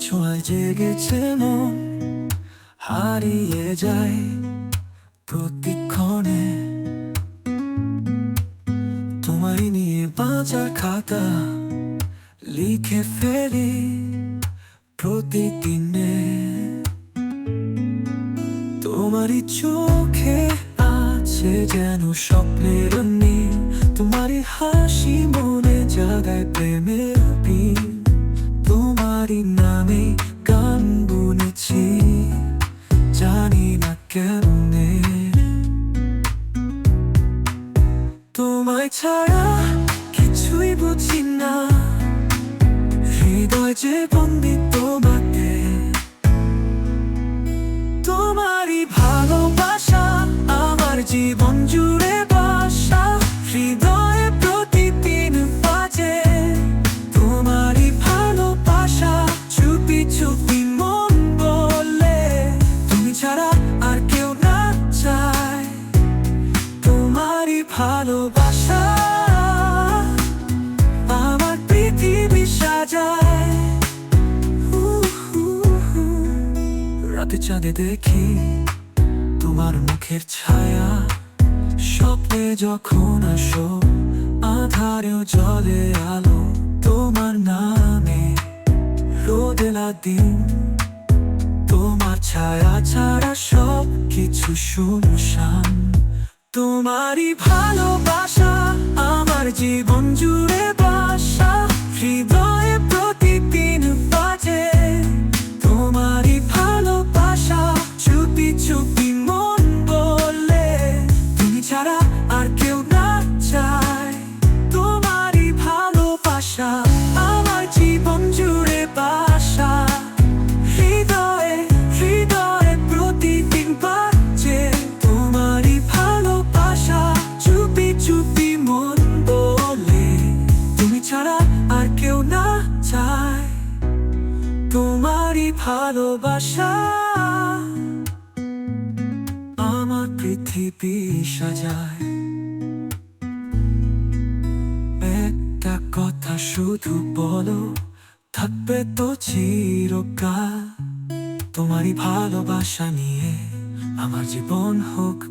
জেগেছে মন, হারিয়ে যায় প্রতিক্ষণে। তোমায় নিয়ে বাঁচার খাতা লিখে ফেলি প্রতিদিনে। তোমারই চোখে আছে যেন স্বপ্নের নীল, তোমারই হাসি মনে জাগায় প্রেমের বিল তোমারই নামে গান বুনেছি জানি না কেমনে তোমায় ছাড়া কিছুই বুঝি না হৃদয় যে বন্দি তোমাকে তোমারই ভালোবাসা আমার জীবন জুড়ে বাসা হৃদয়ে ভালোবাসা আমার পৃথিবী সাজায়। রাতে চাঁদে দেখি তোমার মুখের ছায়া। স্বপ্নে যখন আসো, আধারেও জলে আলো তোমার নামে। রোদেলা দিন তোমার ছায়া ছাড়া সব কিছু শুনশান তোমারই ভালোবাসা আমার জীবন ভালোবাসা। আমার পৃথিবী সাজায়। একটা কথা শুধু বলো, থাকবে তো চিরকাল। তোমারই ভালোবাসা নিয়ে আমার জীবন হোক